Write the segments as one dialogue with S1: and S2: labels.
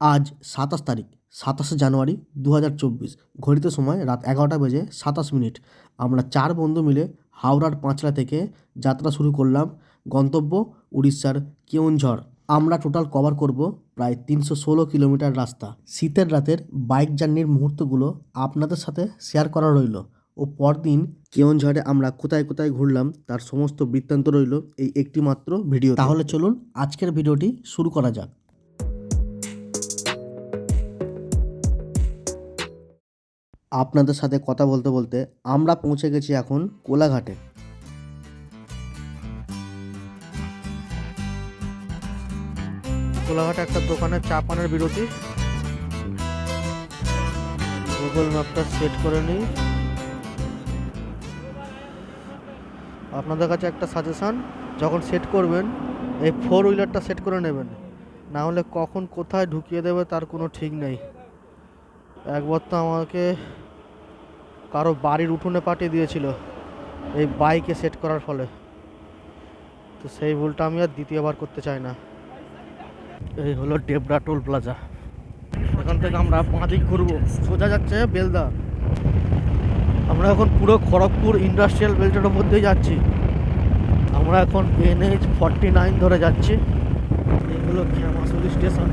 S1: আজ সাতাশ তারিখ, সাতাশে জানুয়ারি দু হাজার চব্বিশ। ঘড়িতে সময় রাত এগারোটা বেজে সাতাশ মিনিট। আমরা চার বন্ধু মিলে হাওড়ার পাঁচলা থেকে যাত্রা শুরু করলাম গন্তব্য উড়িষ্যার কেওনঝড় আমরা টোটাল কভার করব প্রায় তিনশো ষোলো কিলোমিটার রাস্তা। শীতের রাতের বাইক জার্নির মুহূর্তগুলো আপনাদের সাথে শেয়ার করা রইল। ও পরদিন কেওনঝড়ে আমরা কোথায় কোথায় ঘুরলাম তার সমস্ত বৃত্তান্ত রইল এই একটি মাত্র ভিডিও তাহলে চলুন আজকের ভিডিওটি শুরু করা যাক। আপনাদের সাথে কথা বলতে বলতে আমরা পৌঁছে গেছি এখন কোলাঘাটে। কোলাঘাটে একটা দোকানে চা পানের বিরতি। গুগল ম্যাপটা সেট করে নিই। আপনাদের কাছে একটা সাজেশান যখন সেট করবেন, এই ফোর হুইলারটা সেট করে নেবেন। না হলে কখন কোথায় ঢুকিয়ে দেবে তার কোনো ঠিক নেই। একবার তো আমাকে কারও বাড়ির উঠোনে পাঠিয়ে দিয়েছিল। এই বাইকে সেট করার ফলে। তো সেই ভুলটা আমি আর দ্বিতীয়বার করতে চাই না। এই হলো ডেবরা টোল প্লাজা এখান থেকে আমরা বাঁদিক ঘুরবো। সোজা যাচ্ছে বেলদা। আমরা এখন পুরো খড়গপুর ইন্ডাস্ট্রিয়াল বেল্টের ওপর দিয়ে যাচ্ছি। আমরা এখন এনএইচ ফর্টি নাইন ধরে যাচ্ছি। এই হলো স্টেশন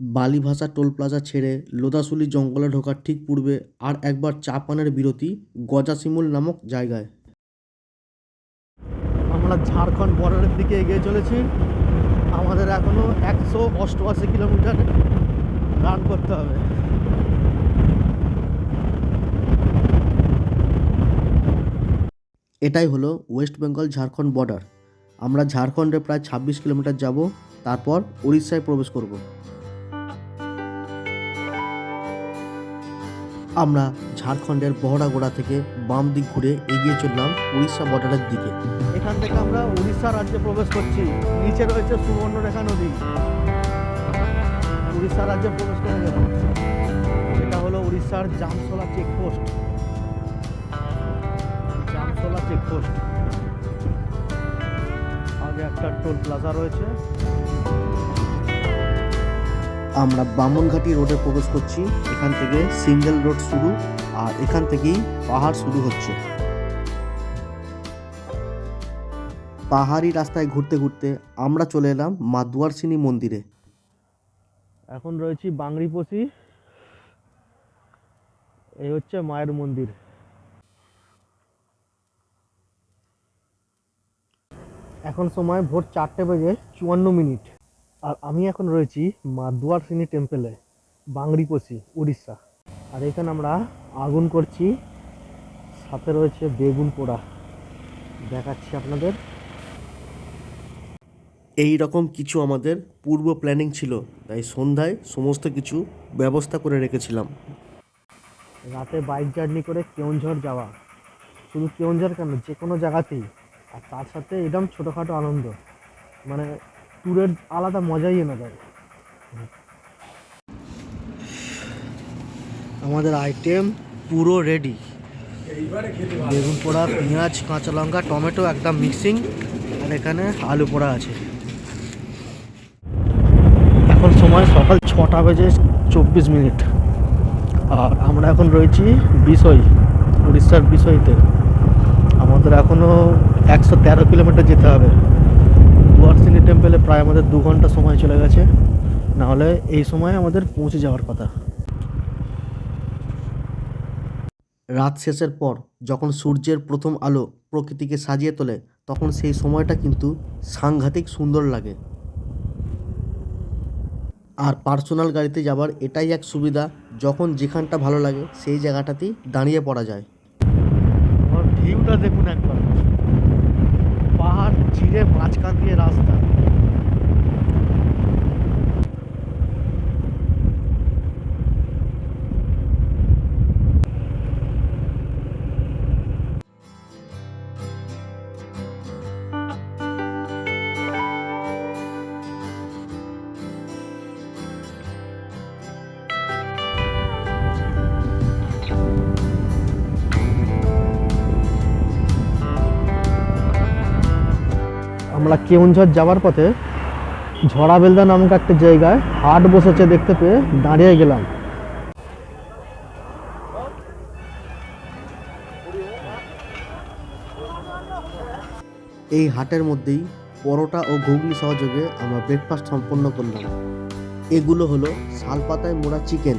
S1: বালিভাষা টোল প্লাজা ছেড়ে লোদাসুলি জঙ্গলে ঢোকার ঠিক পূর্বে আর একবার চা পানের বিরতি গজাসিমুল নামক জায়গায়। আমরা ঝাড়খণ্ড বর্ডারের দিকে এগিয়ে চলেছি। আমাদের এখনও একশো অষ্টআশি কিলোমিটার রান করতে হবে। এটাই হলো ওয়েস্ট বেঙ্গল ঝাড়খণ্ড বর্ডার। আমরা ঝাড়খণ্ডে প্রায় ছাব্বিশ কিলোমিটার যাব, তারপর উড়িষ্যায় প্রবেশ করব। আমরা ঝাড়খণ্ডের বহরাগোড়া থেকে বাম দিক ঘুরে এগিয়ে চললাম উড়িষ্যা বর্ডারের দিকে। এখান থেকে আমরা উড়িষ্যা রাজ্যে প্রবেশ করছি। নিচে রয়েছে সুবর্ণরেখা নদী। উড়িষ্যা রাজ্যে প্রবেশ করে গেলাম। এটা হলো উড়িষ্যার জামসোলা চেকপোস্ট জামসোলা চেকপোস্ট আগে একটা টোল প্লাজা রয়েছে। আমরা বামনঘাটি রোডে প্রবেশ করছি। এখান থেকে সিঙ্গেল রোড শুরু আর এখান থেকেই পাহাড় শুরু হচ্ছে। পাহাড়ি রাস্তায় ঘুরতে ঘুরতে আমরা চলে এলাম মা দুয়ারসিনী মন্দিরে। এখন রয়েছি বাংরিপোষি এই হচ্ছে মায়ের মন্দির। এখন সময় ভোর চারটে বেজে চুয়ান্ন মিনিট। আর আমি এখন রয়েছি মা দুয়ারসিনী টেম্পেলে বাংরিপোষি উড়িষ্যা। আর এখানে আমরা আগুন করছি সাথে রয়েছে বেগুন পোড়া। দেখাচ্ছি আপনাদের। এই রকম কিছু আমাদের পূর্ব প্ল্যানিং ছিল তাই সন্ধ্যায় সমস্ত কিছু ব্যবস্থা করে রেখেছিলাম। রাতে বাইক জার্নি করে কেওনঝড় যাওয়া। শুধু কেওনঝড় কেন যে কোনো জায়গাতেই। আর তার সাথে এরকম ছোটোখাটো আনন্দ। মানে ট্যুরের আলাদা মজাই এনে দেয়। আমাদের আইটেম পুরো রেডি বেগুন পোড়া পেঁয়াজ কাঁচা লঙ্কা টমেটো একদম মিক্সিং আর এখানে আলু পোড়া আছে। এখন সময় সকাল ছটা বেজে চব্বিশ মিনিট। আর আমরা এখন রয়েছি বিষয় উড়িষ্যার বিষয়তে আমাদের এখনও একশো তেরো কিলোমিটার যেতে হবে। দুয়ারসিনী টেম্পেলে প্রায় আমাদের দু ঘণ্টা সময় চলে গেছে। নাহলে এই সময় আমাদের পৌঁছে যাওয়ার কথা। রাত শেষের পর যখন সূর্যের প্রথম আলো প্রকৃতিকে সাজিয়ে তোলে, তখন সেই সময়টা কিন্তু সাংঘাতিক সুন্দর লাগে। আর পার্সোনাল গাড়িতে যাবার এটাই এক সুবিধা, যখন যেখানটা ভালো লাগে সেই জায়গাটাতেই দাঁড়িয়ে পড়া যায়। ভিউটা দেখুন একবার। পাহাড় চিড়ে মাঝখান দিয়ে রাস্তা। আমরা কেউনঝড় যাওয়ার পথে ঝড়াবেলদা নামক একটা জায়গায় হাট বসেছে দেখতে পেয়ে দাঁড়িয়ে গেলাম। এই হাটের মধ্যেই পরোটা ও ঘুগনি সহযোগে আমরা ব্রেকফাস্ট সম্পন্ন করলাম। এগুলো হলো শালপাতায় মোড়া চিকেন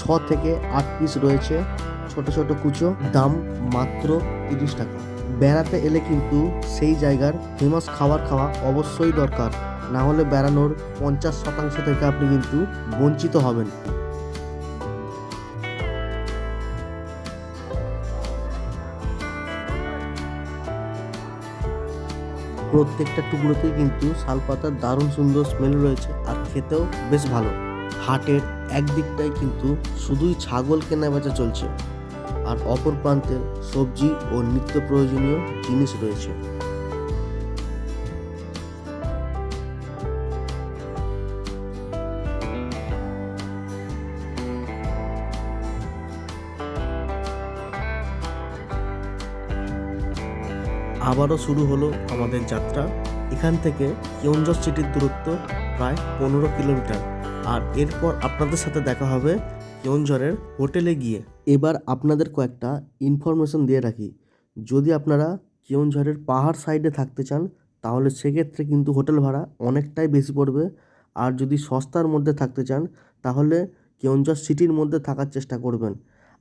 S1: ছ থেকে আট পিস রয়েছে। ছোট ছোট কুচো, দাম মাত্র তিরিশ টাকা। বেড়াতে এলে কিন্তু সেই জায়গার ফেমাস খাবার খাওয়া অবশ্যই দরকার। না হলে বেড়ানোর পঞ্চাশ শতাংশ থেকে আপনি কিন্তু বঞ্চিত হবেন। প্রত্যেকটা টুকরোতেই কিন্তু শালপাতার দারুণ সুন্দর স্মেল রয়েছে আর খেতেও বেশ ভালো। হাটের একদিকটাই কিন্তু শুধুই ছাগল কেনা বেচা চলছে। আর অপর প্রান্তে সবজি ও নিত্য প্রয়োজনীয় জিনিস রয়েছে। আবারও শুরু হলো আমাদের যাত্রা। এখান থেকে কেউঞ্জর সিটির দূরত্ব প্রায় পনেরো কিলোমিটার। আর এরপর আপনাদের সাথে দেখা হবে কেউঞ্ঝরের হোটেলে গিয়ে এবার আপনাদের কয়েকটা ইনফরমেশন দিয়ে রাখি। যদি আপনারা কেউঞ্ঝরের পাহাড় সাইডে থাকতে চান, তাহলে সেক্ষেত্রে কিন্তু হোটেল ভাড়া অনেকটাই বেশি পড়বে। আর যদি সস্তার মধ্যে থাকতে চান, তাহলে কেউঞ্ঝর সিটির মধ্যে থাকার চেষ্টা করবেন।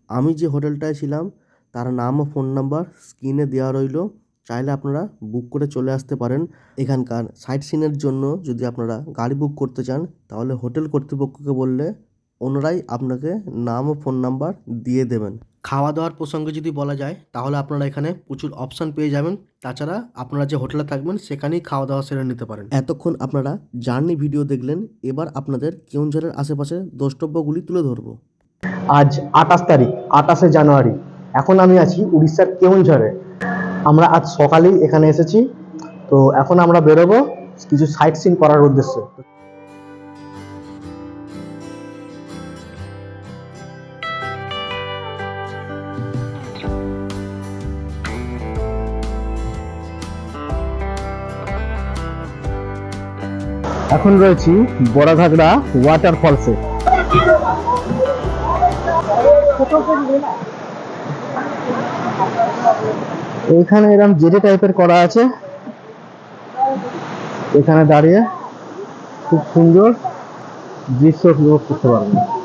S1: আমি যে হোটেলটায় ছিলাম, তার নাম ও ফোন নাম্বার স্ক্রিনে দেওয়া রইল। চাইলে আপনারা বুক করে চলে আসতে পারেন। এখানকার সাইট সিনের জন্য যদি আপনারা গাড়ি বুক করতে চান, তাহলে হোটেল কর্তৃপক্ষকে বললে ওনারাই আপনাকে নাম ও ফোন নাম্বার দিয়ে দেবেন। খাওয়া দাওয়ার প্রসঙ্গে যদি বলা যায় তাহলে আপনারা এখানে প্রচুর অপশান পেয়ে যাবেন। তাছাড়া আপনারা যে হোটেলে থাকবেন সেখানেই খাওয়া দাওয়া সেরে নিতে পারেন। এতক্ষণ আপনারা জার্নি ভিডিও দেখলেন এবার আপনাদের কেউনঝড়ের আশেপাশে দ্রষ্টব্যগুলি তুলে ধরবো।
S2: আজ আঠাশ তারিখ আঠাশে জানুয়ারি। এখন আমি আছি উড়িষ্যার কেউনঝড়ে আমরা আজ সকালেই এখানে এসেছি। তো এখন আমরা বেরোবো কিছু সাইট সিন করার উদ্দেশ্যে। এখন রয়েছি ওয়াটার ফলসে এখানে এরকম জেডি টাইপের করা আছে। এখানে দাঁড়িয়ে খুব সুন্দর দৃশ্য উপভোগ করতে পারবেন।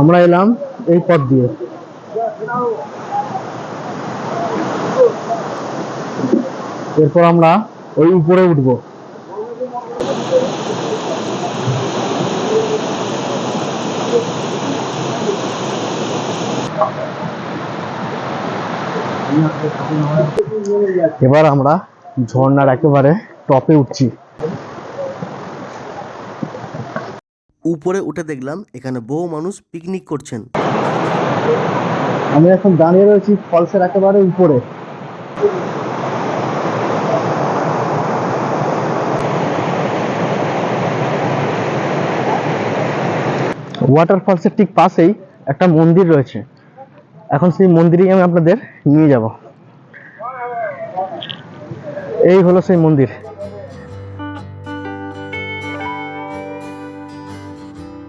S2: আমরা এলাম এই পথ দিয়ে। এরপর আমরা ওই উপরে উঠবো। এবার আমরা ঝর্ণার একেবারে টপে উঠছি।
S1: উপরে উঠে দেখলাম এখানে বহু মানুষ পিকনিক করছেন।
S2: আমি এখন দাঁড়িয়ে রয়েছি ফলসের একেবারে উপরে। ওয়াটার ফলসের ঠিক পাশেই একটা মন্দির রয়েছে। এখন সেই মন্দিরেই আমি আপনাদের নিয়ে যাব। এই হলো সেই মন্দির।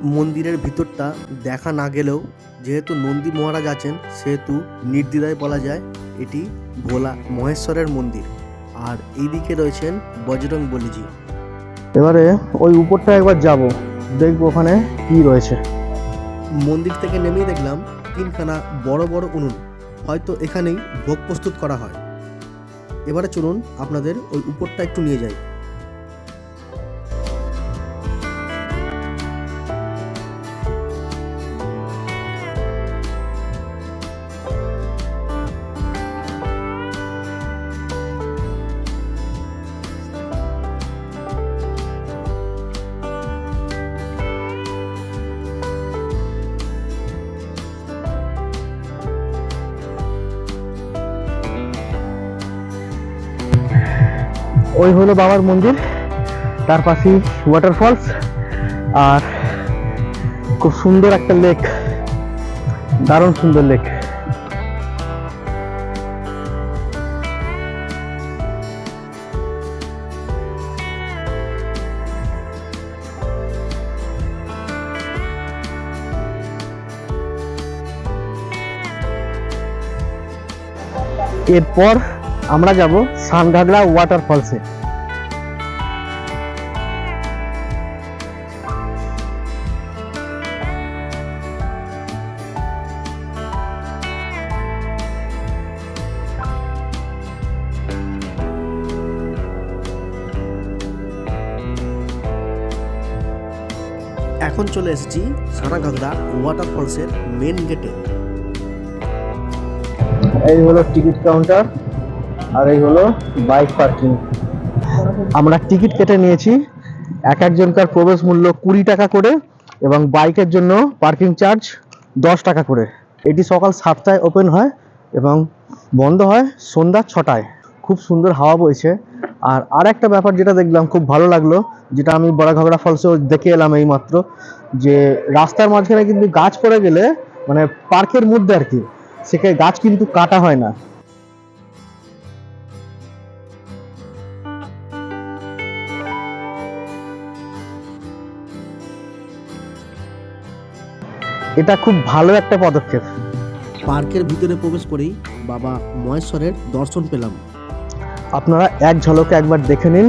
S1: মন্দিরের ভিতরটা দেখা না গেলেও যেহেতু নন্দী মহারাজ আছেন সেহেতু নির্দ্বিধায় বলা যায় এটি ভোলা মহেশ্বরের মন্দির। আর এইদিকে রয়েছেন বজরং বলিজি।
S2: এবারে ওই উপরটা একবার যাব দেখব ওখানে কি রয়েছে।
S1: মন্দির থেকে নেমেই দেখলাম তিনখানা বড় বড় উনুন হয়তো এখানেই ভোগ প্রস্তুত করা হয়। এবারে চলুন আপনাদের ওই উপরটা একটু নিয়ে যাই।
S2: ওই হলো বাবার মন্দির, তার পাশেই ওয়াটারফলস আর খুব সুন্দর একটা লেক দারুণ সুন্দর লেক এরপর আমরা যাব সানঘাগড়া ওয়াটারফলসে
S1: এখন চলে এসেছি সানাঘাগড়া ওয়াটারফলসের মেন গেটে
S2: এই হলো টিকিট কাউন্টার আর এই হলো বাইক পার্কিং। আমরা টিকিট কেটে নিয়েছি। এক একজনকার প্রবেশ মূল্য কুড়ি টাকা করে এবং বাইকের জন্য পার্কিং চার্জ দশ টাকা করে। এটি সকাল সাতটায় ওপেন হয় এবং বন্ধ হয় সন্ধ্যা ছটায়। খুব সুন্দর হাওয়া বইছে। আর আর একটা ব্যাপার যেটা দেখলাম খুব ভালো লাগল, যেটা আমি বড় ঘাগড়া ফলসেও দেখে এলাম এই মাত্র যে রাস্তার মাঝখানে কিন্তু গাছ পড়ে গেলে মানে পার্কের মধ্যে আর কি, সেখানে গাছ কিন্তু কাটা হয় না। এটা খুব ভালো একটা পদক্ষেপ।
S1: পার্কের ভিতরে প্রবেশ করেই বাবা মহেশ্বরের দর্শন পেলাম।
S2: আপনারা এক ঝলকে একবার দেখে নিন।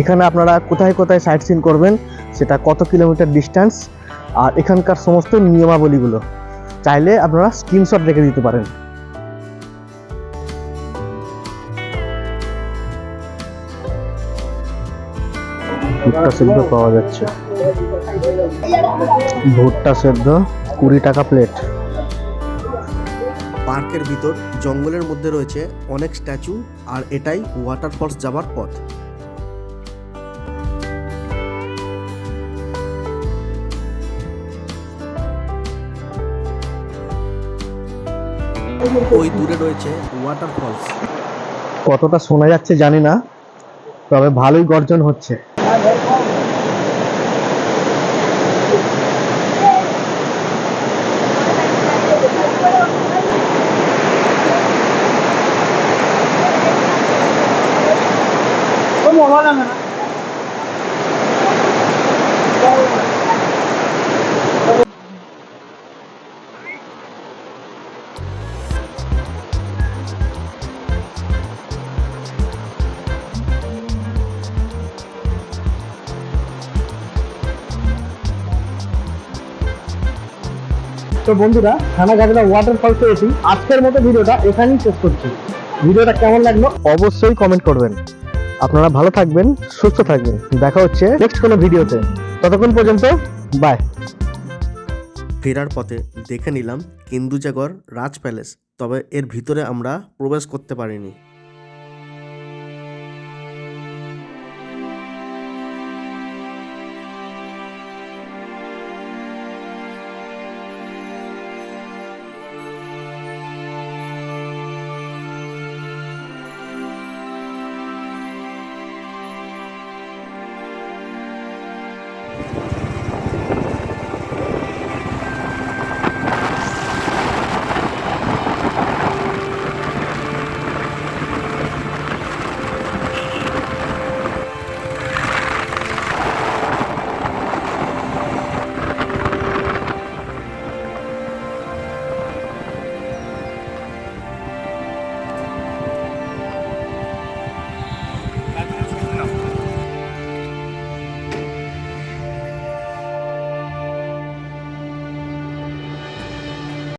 S2: এখানে আপনারা কোথায় কোথায় সাইট সিন করবেন সেটা কত কিলোমিটার ডিস্টেন্স আর এখানকার সমস্ত নিয়মাবলীগুলো। চাইলে আপনারা স্ক্রিনশট রেখে দিতে পারেন। ভুট্টা সেদ্ধ পাওয়া যাচ্ছে। ভুট্টা সেদ্ধ। কুড়ি টাকা প্লেট
S1: পার্কের ভিতর জঙ্গলের মধ্যে রয়েছে অনেক স্ট্যাচু আর এটাই ওয়াটারফলস যাবার পথ। ওই দূরে রয়েছে ওয়াটারফলস
S2: কতটা শোনা যাচ্ছে জানি না তবে ভালোই গর্জন হচ্ছে। তো বন্ধুরা খানাঘাগড়া ওয়াটারফল পেয়েছি। আজকের মতো ভিডিওটা এখানেই শেষ করছি। ভিডিওটা কেমন লাগল? অবশ্যই কমেন্ট করবেন। আপনারা ভালো থাকবেন, সুস্থ থাকবেন। দেখা হচ্ছে নেক্সট কোনো ভিডিওতে। ততক্ষণ পর্যন্ত বাই
S1: ফেরার পথে দেখে নিলাম কেন্দুজাগর রাজ প্যালেস, তবে এর ভিতরে আমরা প্রবেশ করতে পারিনি।